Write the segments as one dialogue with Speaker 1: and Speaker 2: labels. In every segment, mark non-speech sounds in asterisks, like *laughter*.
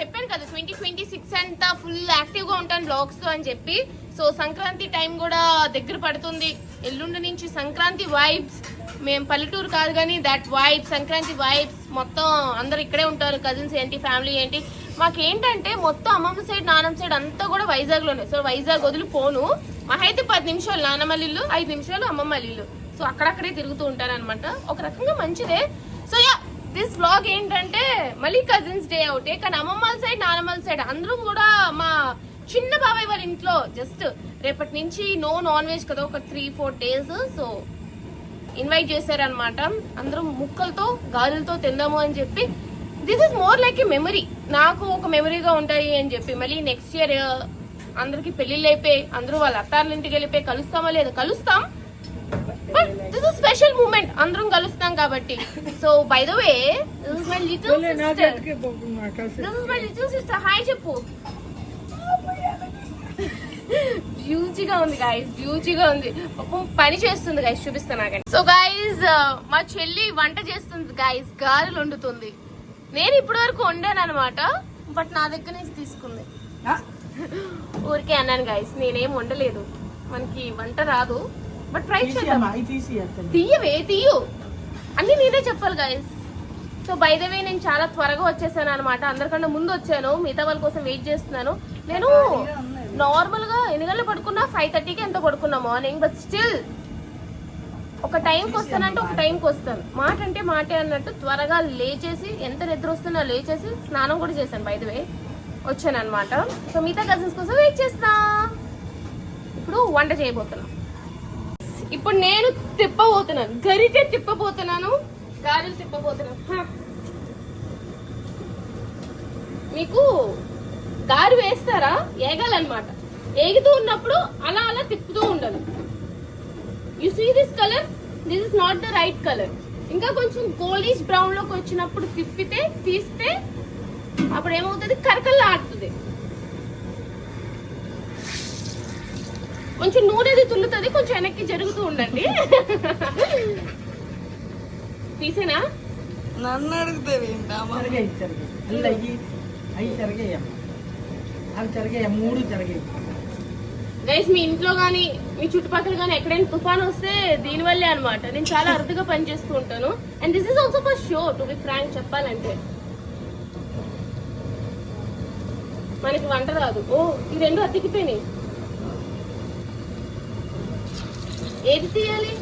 Speaker 1: చెప్పాను కదా twenty twenty six అంతా ఫుల్ యాక్టివ్గా ఉంటాను బ్లాగ్స్ అని చెప్పి. సో సంక్రాంతి టైం కూడా దగ్గర పడుతుంది. ఎల్లుండి నుంచి సంక్రాంతి వైబ్స్ మేము పల్లెటూరు కాదు కానీ దట్ వైబ్స్ సంక్రాంతి వైబ్స్ మొత్తం అందరు ఇక్కడే ఉంటారు. కజిన్స్ ఏంటి ఫ్యామిలీ ఏంటి. మాకేంటంటే మొత్తం అమ్మమ్మ సైడ్ నానమ్మ సైడ్ అంతా కూడా వైజాగ్లో ఉన్నాయి సో వైజాగ్ వదిలి పోను. అయితే పది నిమిషాలు నానమ్మ ఐదు నిమిషాలు అమ్మమ్మ ఇల్లు సో అక్కడక్కడే తిరుగుతూ ఉంటాను అనమాట ఒక రకంగా మంచిదే. సో యా దిస్ బ్లాగ్ ఏంటంటే మళ్ళీ కజిన్స్ డే అవుటే కానీ అమ్మమ్మల సైడ్ నానమ్మల సైడ్ అందరం కూడా మా చిన్న బాబాయ్ వాళ్ళ ఇంట్లో జస్ట్ రేపటి నుంచి నో నాన్ వెజ్ కదా ఒక three four days so invite చేశారనమాట అందరం ముక్కలతో గాలులతో తిందాము అని చెప్పి. This is more like a memory నాకు ఒక మెమరీగా ఉంటాయి అని చెప్పి. మళ్ళీ నెక్స్ట్ ఇయర్ అందరికి పెళ్ళిళ్ళు అయిపోయి అందరూ వాళ్ళ అత్తార్ల ఇంటికి వెళ్ళిపోయి కలుస్తామా లేదా? కలుస్తాం. But this is special moment అందరం కలుస్తాం కాబట్టి. So by the way this is my little sister this is my little sister hi చెప్పు బ్యూటీగా ఉంది గైస్ బ్యూటీగా ఉంది. పని చేస్తుంది గైస్ చూపిస్తా నాకండి సో గైస్ మా చెల్లి వంట చేస్తుంది గైస్ గారెలు వండుతుంది. నేను ఇప్పటి వరకు వండాను అనమాట బట్ నా దగ్గర నుంచి తీసుకుంది. ఊరికే అన్నాను గైస్ నేనేం వండలేదు. మనకి వంట రాదు. బట్ ట్రై చేద్దాం తీయవే తీయు. అన్ని నేనే చెప్పాలి guys so by the way నేను చాలా త్వరగా వచ్చేసాను అనమాట అందరికన్నా ముందు వచ్చాను. మిగతా వాళ్ళ కోసం వెయిట్ చేస్తున్నాను. నేను నార్మల్గా ఎన్ని గంటలు పడుకున్నా ఫైవ్ థర్టీకి ఎంత పడుకున్నా మార్నింగ్ బట్ స్టిల్ ఒక టైంకి వస్తానంటే ఒక టైంకి వస్తాను. మాట అంటే మాటే అన్నట్టు త్వరగా లేచేసి ఎంత నిద్ర వస్తున్నా లేచేసి స్నానం కూడా చేశాను బై ద వే వచ్చాను అనమాట సో మిగతా కజిన్స్ కోసం వెయిట్ చేస్తా ఇప్పుడు వంట చేయబోతున్నా. ఇప్పుడు నేను తిప్పబోతున్నాను. గరిటె తిప్పబోతున్నాను. గారెలు తిప్పబోతున్నాను. మీకు గారు వేస్తారా? ఏగాలన్నమాట. ఏగుతూ ఉన్నప్పుడు అలా అలా తిప్పుతూ ఉండాలి. You see this colour this is not the right colour ఇంకా కొంచెం గోల్డిష్ బ్రౌన్లోకి వచ్చినప్పుడు తిప్పితే తీస్తే అప్పుడు ఏమవుతుంది? కరకల్లా ఆడుతుంది కొంచెం నూనెది తుల్లుతుంది కొంచెం వెనక్కి జరుగుతూ ఉండండి. తీసేనా?
Speaker 2: నన్ను అడుగుతావు
Speaker 3: జరగాయమ్మ అవి జరగాయి మూడు జరగాయి
Speaker 1: గైస్ మీ ఇంట్లో గానీ మీ చుట్టుపక్కల గానీ ఎక్కడైనా తుఫాన్ వస్తే దీని వల్లే అనమాట నేను చాలా అరుదుగా పనిచేస్తూ ఉంటాను. And this is also for show to be frank చెప్పాలంటే. మనకి వంట రాదు. ఓ ఈ రెండు అతికిపోయినాయి. ఏది తీయాలి?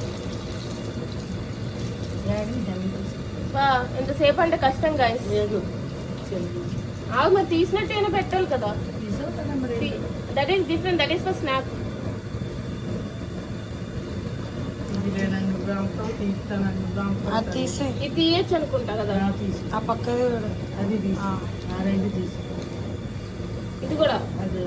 Speaker 1: ఎంతసేపు అంటే కష్టం గాయస్ ఆగు మరి తీసినట్టేనా పెట్టాలి కదా? That is different that is for snap
Speaker 3: ఇది
Speaker 1: తీయచ్చు అనుకుంటా కదా.
Speaker 3: ఆ, తీసి
Speaker 2: ఆ పక్కది కూడా.
Speaker 3: అది తీసి
Speaker 2: ఆ.
Speaker 3: ఆ రెండు తీసి
Speaker 1: ఇది కూడా.
Speaker 3: అది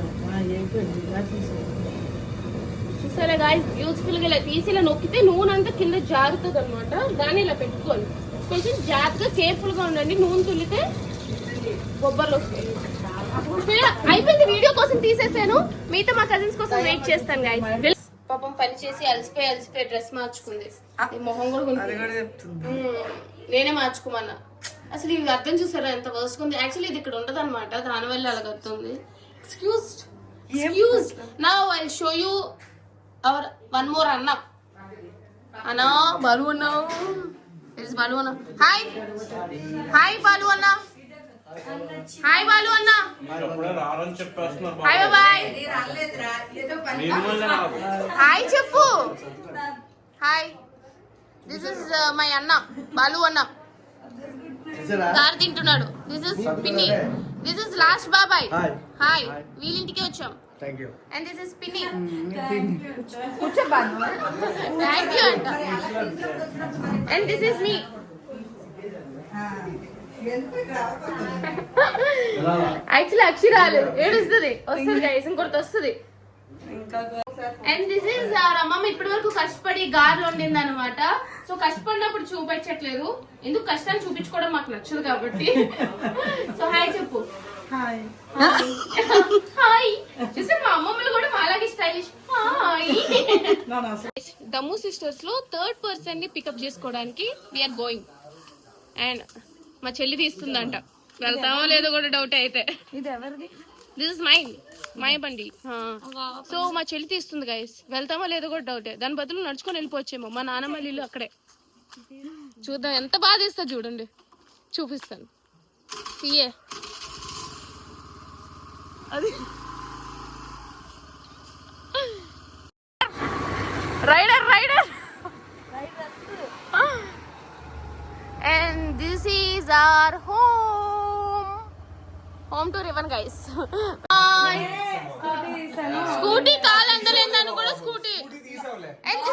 Speaker 1: చూసారా గాయస్ బ్యూటిఫుల్గా ఇలా తీసి ఇలా నొక్కితే నూనె అంతా కింద జారుతుంది అనమాట దాన్ని ఇలా పెట్టుకోండి కొంచెం జాగ్రత్తగా కేర్ఫుల్గా ఉండండి. నూనె తుల్లితే బొబ్బర్లు వస్తాయి. అయిపోయింది వీడియో కోసం తీసేసాను. మిగతా మా కజిన్స్ కోసం వెయిట్ చేస్తాను గాయస్ పాపం పని చేసి అలసిపోయి అలసిపోయి డ్రెస్ మార్చుకుంది. మొహం కూడా. నేనే మార్చుకోమన్నా. అసలు ఇది అర్థం చూసారా? ఎంత వర్స్ట్ ఉంది. యాక్చువల్లీ ఇది ఇక్కడ ఉండదు అనమాట దానివల్ల అలా కడుతుంది ఎక్స్క్యూజ్ ఎక్స్క్యూజ్ నా I show you our one more అన్న అన్నా బాలు అన్న ఇస్ బాలు అన్న హాయ్ హాయ్ బాలు అన్న హాయ్ బాలు అన్న హాయ్ బాబాయ్
Speaker 4: రాదు
Speaker 1: హాయ్ చెప్పు। హాయ్ దిస్ ఇస్ మై అన్న బాలు అన్న. కార్ తింటున్నాడు. దిస్ ఇస్ పిన్ని దిస్ ఇస్ లాస్ట్ బాబాయ్. హాయ్ వీళ్ళింటికి వచ్చాం.
Speaker 5: Thank you
Speaker 1: and this is పిన్ని థ్యాంక్ యూ అంట and this is me actually అక్షరాలు ఏడుస్తుంది వస్తుంది గైస్ ఇంకొకటి వస్తుంది.
Speaker 2: ఇంకా
Speaker 1: అండ్ దిస్ ఇస్ అమ్మమ్మ ఇప్పటి వరకు కష్టపడి గారెలు వండింది అనమాట సో కష్టపడినప్పుడు చూపించట్లేదు. ఎందుకు కష్టాన్ని చూపించుకోవడం మాకు నచ్చదు కాబట్టి. *laughs* సో హాయ్ చెప్పు.
Speaker 3: హాయ్
Speaker 1: హాయ్ చూస్తే మా అమ్మమ్మలు కూడా మాలాగే స్టైలిష్ హాయ్
Speaker 3: నా నా
Speaker 1: దమ్ము సిస్టర్స్లో థర్డ్ పర్సన్ని పికప్ చేసుకోవడానికి వీఆర్ గోయింగ్ అండ్ మా చెల్లి తీస్తుందంట. వెళ్తామో లేదో కూడా డౌట్ అయితే.
Speaker 2: ఇది ఎవరిది
Speaker 1: దిస్ ఇస్ మైన్ మై బండి. సో మా చెల్లి తీస్తుంది గైస్ వెళ్తామో లేదో కూడా డౌటే దాని బదులు నడుచుకొని వెళ్ళిపోవచ్చేమో. మా నాన్నమ్మ ఇల్లు అక్కడే. చూద్దాం ఎంత బాగా తీస్తా చూడండి. చూపిస్తాను. తీయే అది. Rider rider and this is our home home to రివన్ guys scooty కాలు అందలేదని కూడా scooty and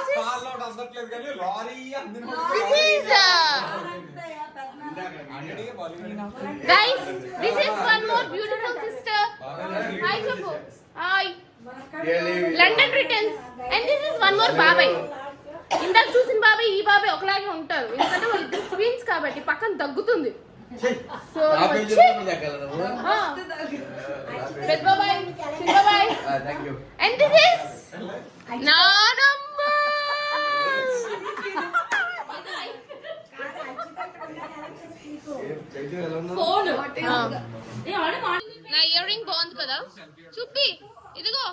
Speaker 1: this is guys this is one more beautiful sister hi చెప్పు hi London returns and this is one more బాబాయ్ ఇందాక చూసిన బాబాయ్ ఈ బాబాయ్ ఒకలాగే ఉంటారు. ఎందుకంటే వాళ్ళు ఇద్దరు ట్విన్స్ కాబట్టి పక్కన దగ్గుతుంది. సో పెద్ద బాబాయ్ చిన్న బాబాయ్ అండ్ దిస్ ఇస్ నానమ్మ ఫోన్. నా ఇయర్ రింగ్ బాగుంది కదా. చూపి. ఇదిగో.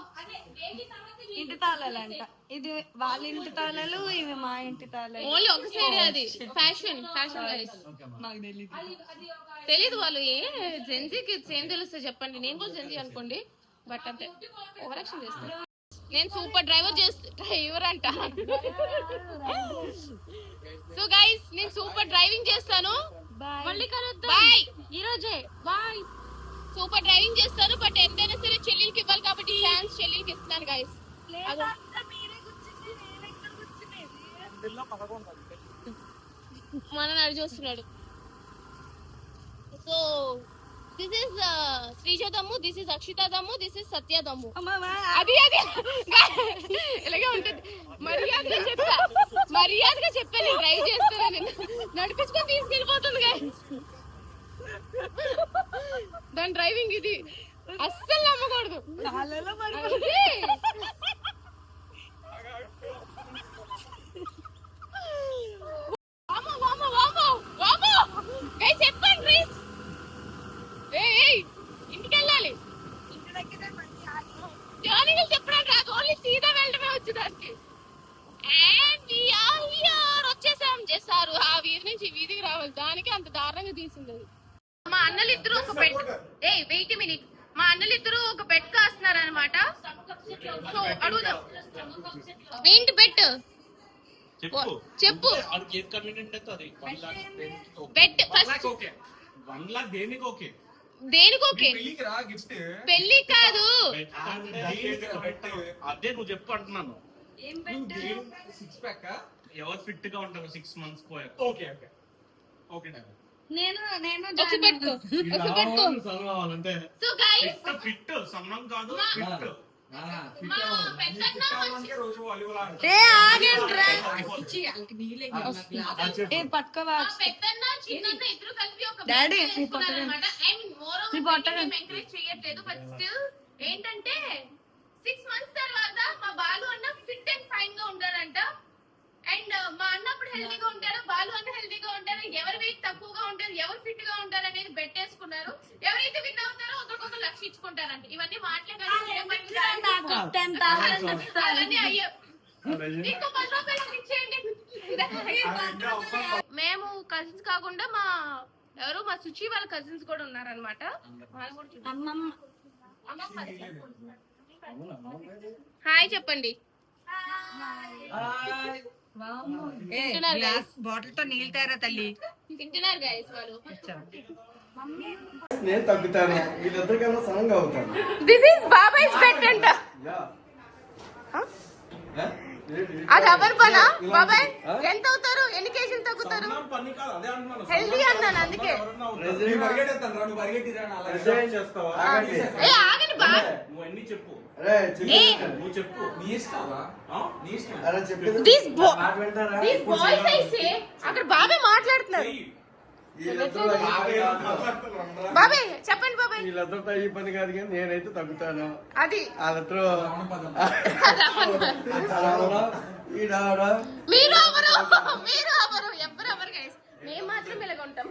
Speaker 2: ఇంటి తాళాలంట. ఇది వాళ్ళ ఇంటి తాళాలు ఇవి మా ఇంటి తాళాలు.
Speaker 1: ఓన్లీ ఒక సైడ్ అది. ఫ్యాషన్ ఫ్యాషన్ గైస్
Speaker 2: మాకు తెలియదు
Speaker 1: తెలీదు వాళ్ళు. ఏ జెన్జీకి ఏం తెలుస్తుంది చెప్పండి. నేను కూడా జెన్జీ అనుకోండి. బట్ అంటే ఓవర్ యాక్షన్ చేస్తాను నేను సూపర్ డ్రైవర్ చేస్తా డ్రైవర్ అంట. సో గైస్ నేను సూపర్ డ్రైవింగ్ చేస్తాను. మళ్ళీ కలుద్దాం. బాయ్ ఈ రోజే బాయ్ సూపర్ డ్రైవింగ్ చేస్తాను బట్ ఎంతైనా సరే చెల్లెలకి ఇవ్వాలి కాబట్టి ఛాన్స్ చెల్లెలకి ఇస్తున్నాను గైస్ మన నడు చూస్తున్నాడు. సో దిస్ ఇస్ శ్రీజ దమ్ము దిస్ ఇస్ అక్షిత దమ్ము దిస్ ఇస్ సత్య దమ్ము అది అది ఇలాగే ఉంటుంది. మర్యాదగా చెప్పా. మర్యాదగా చెప్పా నేను చేస్తాను నేను. నడిపించుకొని తీసుకెళ్ళిపోతుంది guys. దాని డ్రైవింగ్ ఇది. అస్సలు నమ్మకూడదు. సీదా వెళ్ళడమే వచ్చు దానికి. వచ్చేసాం చేస్తారు ఆ వీధి నుంచి ఈ వీధికి రావాలి. దానికి అంత దారుణంగా తీసింది. మా అన్నలు ఇద్దరు ఒక బెడ్ ఏ వెయిట్ మినిట్ మా అన్నలు ఇద్దరు ఒక బెడ్ కాస్తున్నారు అనమాట సో అడుగుదాం? ఏంటి బెట్
Speaker 4: చెప్పు. Bet first okay one lock దేనికి ఓకే దేనికి ఓకే.
Speaker 1: పెళ్ళి కాదు?
Speaker 4: అదే నువ్వు చెప్పు అంటున్నాను. సిక్స్ ప్యాక్ ఎవరు ఫిట్గా ఉంటారు సిక్స్ మంత్స్ పోయాక? Okay okay. ఓకే
Speaker 2: నేను
Speaker 1: పెట్టుకో పెట్టుకో
Speaker 4: కావాలంటే
Speaker 1: సో గైస్
Speaker 4: ఫిట్ సన్నం కాదు ఫిట్
Speaker 2: ఏ ఆగండ్రా. ఏ పట్టుకోవా నీ
Speaker 1: ఏంటంటే సిక్స్ మంత్స్ తర్వాత మా బాలు అన్న ఫిట్ అండ్ ఫైన్గా ఉంటాడంట అండ్ మా అన్న అప్పుడు హెల్తీగా ఉంటారు బాలు అన్న హెల్తీగా ఉంటారు ఎవరి వెయిట్ తక్కువగా ఉంటారు ఎవరు ఫిట్గా ఉంటారు అనేది బెట్ వేసుకున్నారు ఎవరైతే విన్ అవుతారో ఒకరికొకరు లక్ష ఇచ్చుకుంటారంట ఇవన్నీ మాటలే మేము కజిన్స్ కాకుండా మా ఎవరు? మా సుచి వాళ్ళ కజిన్స్ కూడా ఉన్నారనమాట హాయ్ చెప్పండి.
Speaker 2: బాటిల్తో నీళ్ళు తేరా తల్లి?
Speaker 1: తింటున్నారు గైస్ వాళ్ళు.
Speaker 5: నేను తగ్గుతాను. వీళ్ళిద్దరికన్నా సమంగా అవుతాను.
Speaker 1: దిస్ ఈస్ బాబాయ్స్ బెట్ అంట.
Speaker 5: యా. ఏ? ఏంటి?
Speaker 1: అది ఎవరి పనా బాబాయ్
Speaker 5: ఆ?
Speaker 1: ఎంత అవుతారు? ఎన్ని కేజీలు తగ్గుతారు?
Speaker 4: పని కాదు అదే అంటున్నాను.
Speaker 1: హెల్దీ అన్నాను అందుకే?
Speaker 5: ఆగండి.
Speaker 1: ఏ ఆగండి బా.
Speaker 4: నువ్వు అన్ని చెప్పు.
Speaker 1: అక్కడ బాబాయ్ మాట్లాడుతున్నారు. బాబాయ్ చెప్పండి బాబాయ్
Speaker 5: వీళ్ళిద్దరితో ఈ పని కాదు కానీ నేనైతే తగ్గుతాను.
Speaker 1: అది.
Speaker 5: రావడం.
Speaker 1: మీరు ఎవరు? మీరు ఎవరు? ఎవరు ఎవరు గైస్ మేము మాత్రం ఇలాగ ఉంటాం.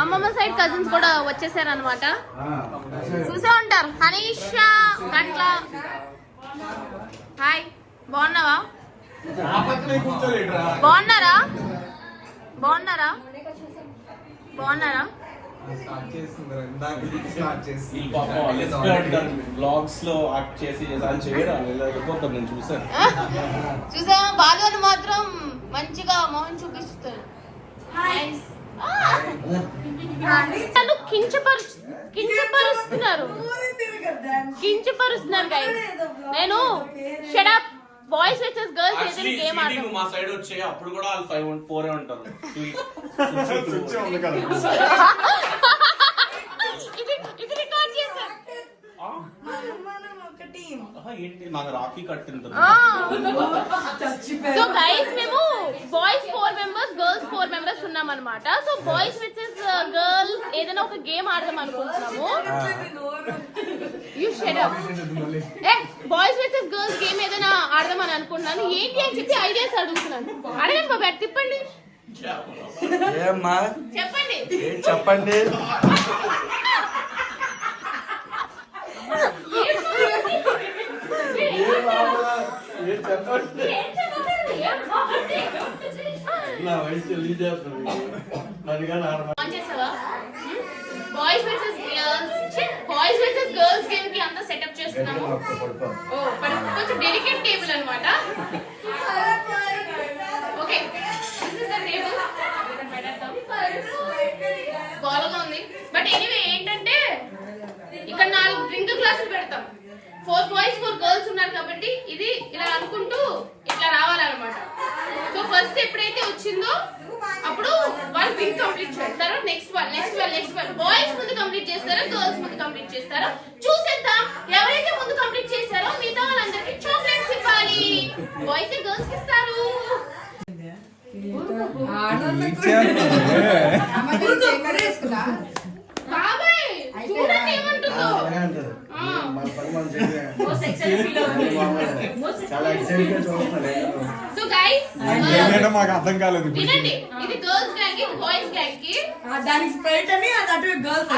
Speaker 1: అమ్మమ్మ సైడ్ కజిన్స్ కూడా వచ్చేసారు అనమాట చూసే ఉంటారు. హనీషా గంట్ల. హాయ్ బాగున్నావా? బాగున్నారా? బాగున్నారా? బాగున్నారా?
Speaker 4: ఈ పాప బ్లాగ్స్లో యాక్ట్ చేసి అని చేయరా వెళ్ళిపోతాను నేను చూసాను
Speaker 1: చూసా బాలు మాత్రం మంచిగా మోహన్ చూపిస్తారు! నన్ను కించపరు కించపరుస్తున్నారు. కించపరుస్తున్నారు గైస్ నేను shut up boys versus girls ఏదైనా గేమ్ ఆడదాం.
Speaker 4: మా సైడ్ వచ్చే అప్పుడు కూడా వాళ్ళు ఫైవ్ ఫోర్ ఉంటారు. *laughs*
Speaker 1: ఇది ఇది రికార్డ్ చేశాను.
Speaker 4: ఏంటి నాకు రాఖీ కట్టింది.
Speaker 1: సో గైస్ మేము boys four members girls four members ఉన్నాం అనమాట సో బాయ్స్ విచెస్ గర్ల్స్ ఏదైనా ఒక గేమ్ ఆడదాం అనుకుంటున్నాము. యూ షట్ అప్ ఏ బాయ్స్ విచెస్ గర్ల్స్ గేమ్ ఏదైనా ఆడదాం అని అనుకుంటున్నాను. ఏంటి అని చెప్పి ఐడియాస్ అడుగుతున్నాను. అడగండి బాబు తిప్పండి. చెప్పండి.
Speaker 5: ఏం చెప్పండి ఏం మామూలా? ఏం చెప్పండి నా వయసు తెలియజేస్తుంది
Speaker 1: boys versus girls boys versus girls గేమ్కి అంతా సెటప్ చేస్తున్నాము. ఓ కొంచెం డెలికేట్ టేబుల్ అన్నమాట. Okay this is the table గోలగా ఉంది. బట్ ఎనీవే ఏంటంటే డ్రింక్ గ్లాసులు పెడతాం. ఫోర్ బాయ్స్ ఫోర్ గర్ల్స్ ఉన్నారు కాబట్టి ఇది ఇలా అనుకుంటూ ఇట్లా రావాలన్నమాట. సో ఫస్ట్ ఎప్పుడైతే వచ్చిందో అప్పుడు వాళ్ళు డ్రింక్ కంప్లీట్ చేస్తారు. Next one next one next one boys ముందు కంప్లీట్ చేస్తారో? గర్ల్స్ ముందు కంప్లీట్ చేస్తారో? చూసేద్దాం. ఎవరైతే ముందు కంప్లీట్ చేస్తారో మిగతా వాళ్ళందరికీ చాక్లెట్స్ ఇవ్వాలి. బాయ్స్ గర్ల్స్ ఇస్తారు. బాబాయ్ చూడండి
Speaker 5: మన పని మనం చాలా ఎక్సైట్గా చూస్తున్నాను
Speaker 6: మాకు అర్థం కాలేదు
Speaker 1: వినండి ఇది గర్ల్స్ గ్యాంగ్ ఇది బాయ్స్ గ్యాంగ్కి
Speaker 2: దానికి స్ప్రైట్ అని అది అటు గర్ల్స్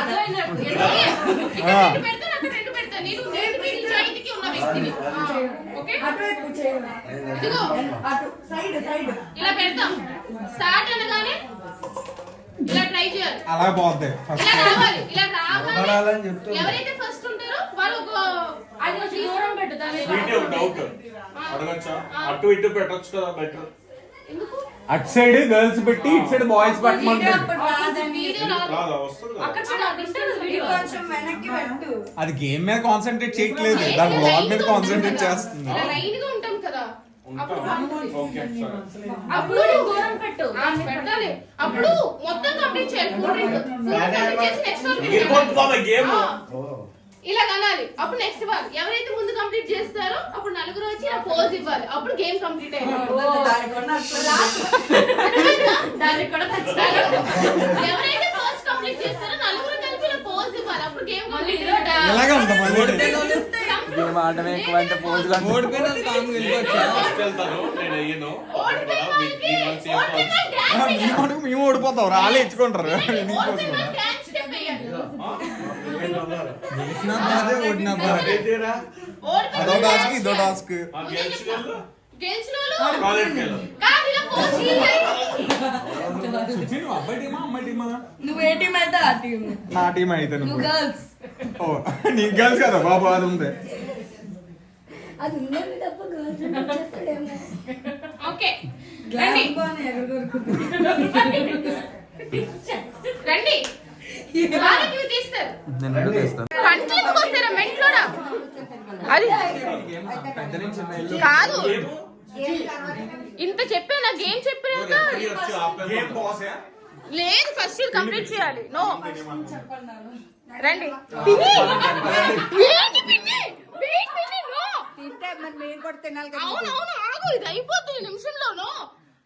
Speaker 1: ఇక్కడ అక్కడ రెండు నేను నేను ఉన్న వ్యక్తిని
Speaker 2: చేయాలి
Speaker 1: ఇదిగో
Speaker 2: అటు సైడ్ సైడ్.
Speaker 1: ఇలా పెడతాం. స్టార్ట్ అనగానే ఇలా ట్రై చేయాలి.
Speaker 6: అలా పోద్ది.
Speaker 1: ఇలా రావాలి. ఇలా రావాలి
Speaker 5: వదలాలని చెప్తున్నా.
Speaker 1: ఎవరైతే ఫస్ట్ ఉంటారో వాళ్ళు ఒక అది ఒక దూరం పెట్టు దాని
Speaker 4: వీటి ఒక డౌట్ అడగచ్చా? అటు ఇటు పెట్టొచ్చు కదా బెటర్
Speaker 1: ఎందుకు?
Speaker 6: అటు సైడ్ గర్ల్స్ పెట్టి ఇటు సైడ్ బాయ్స్ పెట్టమంటారు
Speaker 1: వీడియో రాదు
Speaker 4: రాదా. వస్తుంది కదా.
Speaker 1: అక్కడ చూడు, అది ఉంటుంది వీడియో.
Speaker 2: కొంచెం వెనక్కి పెట్టు.
Speaker 6: అది గేమ్ మీద కాన్సెంట్రేట్ చేయట్లేదు. దాని బ్లాగ్ మీద కాన్సన్ట్రేట్ చేస్తుంది.
Speaker 1: ఇలా లైన్గా ఉంటాం కదా.
Speaker 4: ఉంటాం. ఓకే సరే
Speaker 1: అప్పుడు దూరం పెట్టు. అప్పుడు మొత్తం కంప్లీట్ చేయాలి. Cool drink. కూల్ డ్రింక్ చేసి నెక్స్ట్ ఇలా కనాలి. అప్పుడు నెక్స్ట్ వాళ్ళు ఎవరైతే ముందు కంప్లీట్ చేస్తారో అప్పుడు నలుగురు వచ్చి ఇలా పోజ్ ఇవ్వాలి. అప్పుడు గేమ్ కంప్లీట్ అయింది
Speaker 2: దానికి
Speaker 1: కూడా *laughs* ఎవరైతే ఫస్ట్ కంప్లీట్ చేస్తారో నలుగురు కలిపి ఇలా పోజ్ ఇవ్వాలి. అప్పుడు గేమ్ కంప్లీట్ ఓడిపోయిన వాళ్ళకి ఓడిపోయిన వాళ్ళు dance
Speaker 6: మేము ఓడిపోతాం రాలే ఇచ్చుకుంటారు ఓడినా
Speaker 1: ఓడిపోయిన
Speaker 6: అదో టాస్క్ ఇదో. టాస్క్ నువ్వు
Speaker 2: ఏ టీం అయితే ఆ టీం
Speaker 6: నా టీం అయితే
Speaker 2: నువ్వు. గర్ల్స్
Speaker 6: ఓ నీకు గర్ల్స్ కదా బాబు అది ఉంది.
Speaker 7: అది ఉన్నది తప్ప గర్ల్స్ వచ్చేస్తాడేమో
Speaker 1: ఓకే రండి. రండి. వాళ్ళకి తీస్తారు. పంటలు ఎందుకు వస్తారా? మెంట్లోనా? అది కాదు. ఇంత చెప్పాను? గేమ్ చెప్పాక
Speaker 4: రెఫరీ వచ్చి ఆపేది
Speaker 1: లేదు ఫస్ట్ ఇది కంప్లీట్ చేయాలి. నో రండి. నో
Speaker 2: తింటే మరి మేము కూడా తినాలి కదా.
Speaker 1: అవును అవును ఆగు ఇది అయిపోతుంది నిమిషంలో నో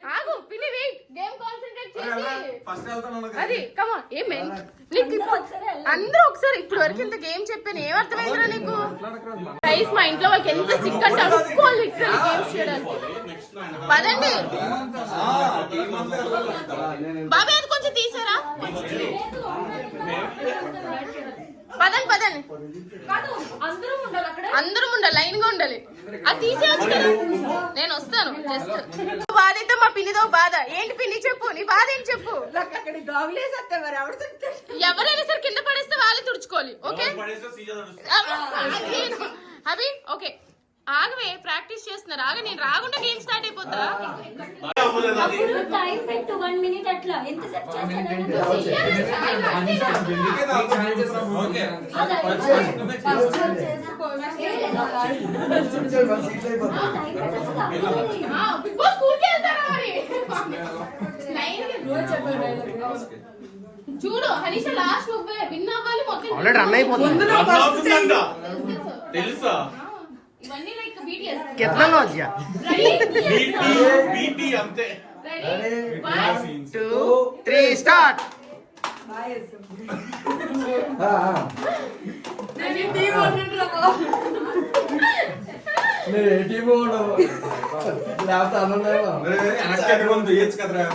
Speaker 1: ఆగు పిన్ని వెయిట్ గేమ్ కాన్సంట్రేట్ చేసి.
Speaker 6: ఫస్ట్
Speaker 1: అది కమా ఏం అందరూ ఒకసారి ఇప్పుడు వరకు ఇంత గేమ్ చెప్పాను ఏం అర్థమైందిరా నీకు? గైస్ మా ఇంట్లో వాళ్ళకి ఎంత సిక్ అంటే అడుక్కోవాలి ఇక్కడ గేమ్స్ చేయడానికి. పదండి. బాబాయ్ అది కొంచెం తీసారా? పదండి పదండి. అందరం ఉండాలి లైన్గా ఉండాలి అది తీసేయచ్చు కదా? నేను వస్తాను జస్ట్. బాధ అయితే మా పిన్నితో బాధ. ఏంటి పిన్ని చెప్పు నీ బాధ ఏంటి చెప్పు? ఎవరైనా సరే కింద పడేస్తే వాళ్ళే తుడుచుకోవాలి ఓకే? అవి ఓకే. ఆగవే ప్రాక్టీస్ చేస్తున్నారు. ఆగ నేను రాకుండా గేమ్ స్టార్ట్ అయిపోతా.
Speaker 7: టైం పెట్టు వన్ మినిట్ అట్లా.
Speaker 1: చూడు హనీష లాస్ట్ నువ్వే. విన్ అవ్వాలి మొత్తం.
Speaker 8: ఆల్రెడీ రన్ అయిపోతుంది.
Speaker 4: తెలుసా?
Speaker 1: ఇవన్నీ లైక్ బీటీఎస్
Speaker 8: కెట్లనోజియా
Speaker 4: బీటీ అంతే
Speaker 1: రెడీ 1
Speaker 8: 2 3 స్టార్ట్ బాయస్ ఆ ఆ
Speaker 5: నేను టీం ఉండరా నేను టీం ఉండరా లేకపోతే అన్నం
Speaker 6: అనక్కి అడుగుంది చేయొచ్చు కదరా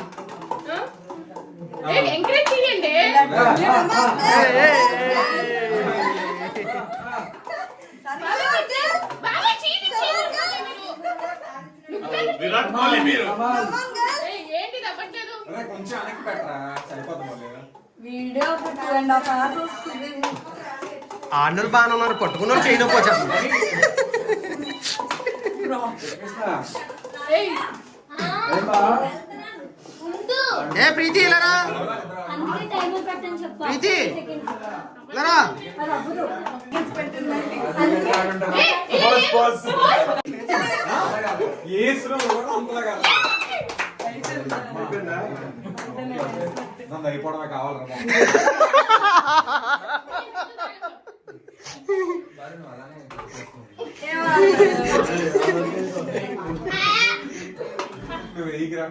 Speaker 1: ఎంకరేజ్ చేయండి ఏ ఏ ఏ
Speaker 4: విరాట్ కోహ్లీ మీరు
Speaker 6: కొంచెం వెనక్కి పెట్టరా సరిపోతుంది
Speaker 2: వీడియో ఒక టూ అండ్ హాఫ్ అవర్స్ వస్తుంది
Speaker 8: ఆర్నర్ బాగానే ఉన్నారు పట్టుకున్నారు
Speaker 1: ఉండు
Speaker 8: ఏ ప్రీతి ఇలారా
Speaker 7: అందుకే టైమర్ పెట్టని చెప్పా
Speaker 8: ప్రీతి. ఇలారా
Speaker 7: అది అవ్వదు
Speaker 1: ఏయ్, ఏయ్, ఏయ్, boss.
Speaker 6: నన్ను అయిపోవడమే కావాలరా నువ్వు వెయ్యిరా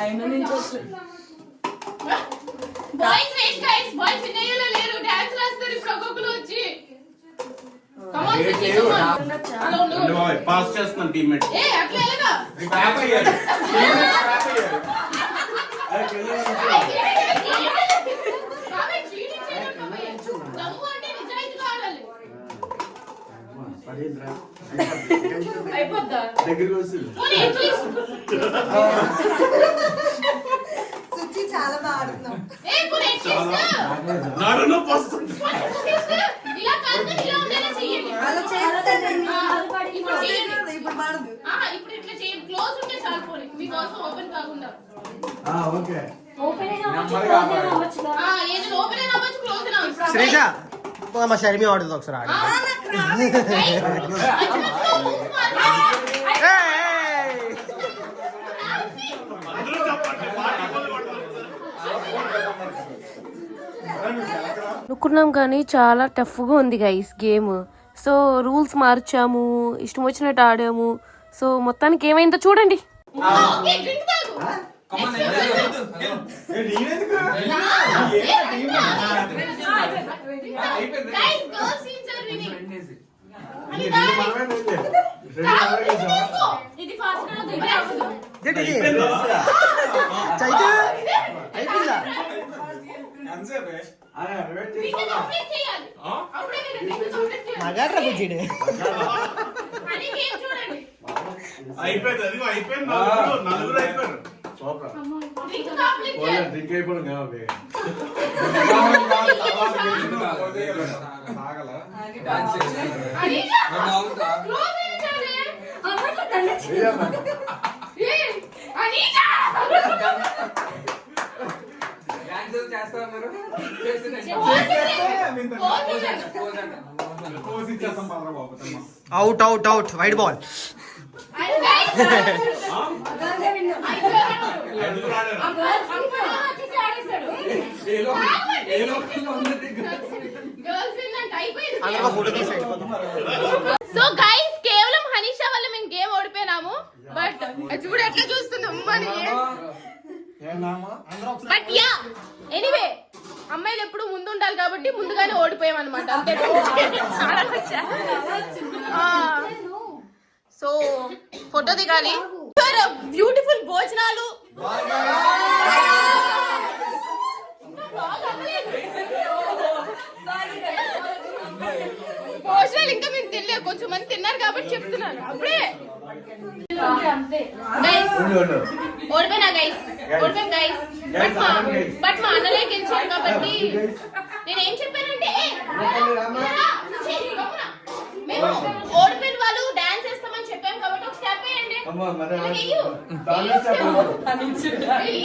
Speaker 2: అయినా నుంచి
Speaker 1: బాయ్స్ గైస్ బాయ్స్ లేరు. డాన్స్ రాస్తారు ఇప్పుడు ఒక్కొక్కరు వచ్చి.
Speaker 4: పాస్ చేస్తున్నాను టీమ్మేట్
Speaker 5: దగ్గరికి వస్తుంది.
Speaker 2: చాలా బాగా ఆడుతున్నాం.
Speaker 1: ఇప్పుడు ఇట్లా చేయండి క్లోజ్ ఉంటే చాలు పోనీ మీకోసం ఓపెన్ కాకుండా
Speaker 5: ఓకే
Speaker 8: శ్రీజ మా షర్మి ఆడుతుంది ఒకసారి ఆడు
Speaker 9: అనుకున్నాం కానీ చాలా టఫ్గా ఉంది గైస్ గేమ్ సో రూల్స్ మార్చాము ఇష్టం వచ్చినట్టు ఆడాము. సో మొత్తానికి ఏమైందో చూడండి.
Speaker 8: అయిపోయిందా మగాడ్రా బుజ్జిడు.
Speaker 1: అని game చూడండి.
Speaker 4: అయిపోయింది అది అయిపోయింది నలుగురు నలుగురు అయిపోయారు.
Speaker 5: డ్రింక్
Speaker 1: close *laughs*
Speaker 3: చేస్తా ఉన్నారు.
Speaker 8: Out out out white ball.
Speaker 1: So guys కేవలం హనీషా వల్ల మేము గేమ్ ఓడిపోయినాము బట్ చూడు ఎట్లా చూస్తుంది అమ్మని బట్ యా ఎనీవే అమ్మాయిలు ఎప్పుడు ముందు ఉండాలి కాబట్టి ముందుగానే ఓడిపోయాం అనమాట అంతే సో ఫోటో దిగాలి. బ్యూటిఫుల్ భోజనాలు. భోజనాలు ఇంకా కొంచెం మంది తిన్నారు కాబట్టి చెప్తున్నాను అప్పుడే ఓడిపోయినా గైస్ ఓడిపోయాం గైస్ బట్ మా బట్ మా అన్నలే గెలిచారు కాబట్టి నేను చెప్పానంటే. మేము ఓడిపోయిన వాళ్ళు డాన్స్ వేస్తామని చెప్పాం కాబట్టి ఒక స్టెప్ వేయండి ఇలాగ వెయ్యు. వెయ్యు step. వెయ్యి.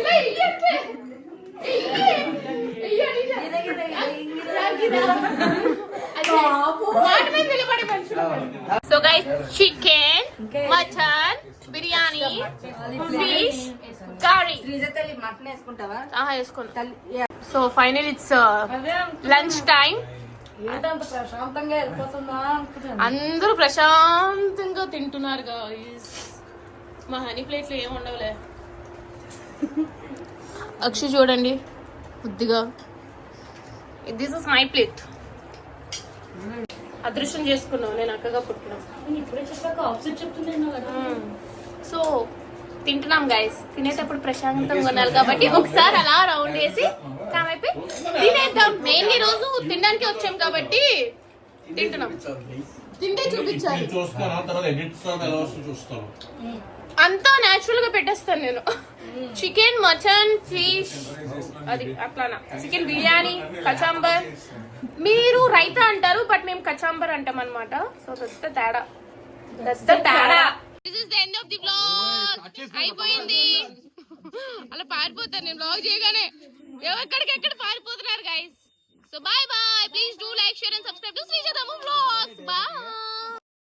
Speaker 1: ఇలా వెయ్యి అంటే. వెయ్యి. వెయ్యి అంటే. అదే. మాట మీద నిలబడే మనుషులు so guys chicken mutton biryani fish
Speaker 2: curry వేసుకుంటావా
Speaker 1: so
Speaker 2: final it's lunch time
Speaker 1: అందరూ ప్రశాంతంగా తింటున్నారు. మా హనీ ప్లేట్లు ఏం ఉండవులే. అక్షి చూడండి బుద్ధిగా. దిస్ ఇస్ మై ప్లేట్ అదృష్టం చేసుకున్నావు నేను అక్కగా పుట్టినా.
Speaker 7: ఇప్పుడే చెప్పాక ఆపోజిట్ చెప్తున్నాను కదా
Speaker 1: సో తింటున్నాం గైస్ తినేటప్పుడు ప్రశాంతంగా ఉండాలి కాబట్టి ఒకసారి అలా రౌండ్ వేసి కామైపోయి తినేద్దాం. మెయిన్ ఈ రోజు తినడానికి వచ్చాం కాబట్టి తింటున్నాం. తింటే చూపించాలి.
Speaker 4: చూస్తాను తర్వాత ఎడిట్స్ చూస్తాను
Speaker 1: అంతా న్యాచురల్గా పెట్టేస్తాను నేను. చికెన్ మటన్ ఫిష్ అది అట్లానా. చికెన్ బిర్యానీ కచాంబర్. మీరు రైతా అంటారు బట్ మేము కచాంబర్ అంటాం అనమాట సో దట్స్ ద తేడా. దట్స్ ద తేడా. This is the end of the vlog అయిపోయింది. అలా పారిపోతాను నేను వ్లాగ్ చేయగానే. ఎక్కడికి ఎక్కడ పారిపోతున్నారు guys so bye bye please do like share and subscribe to Sri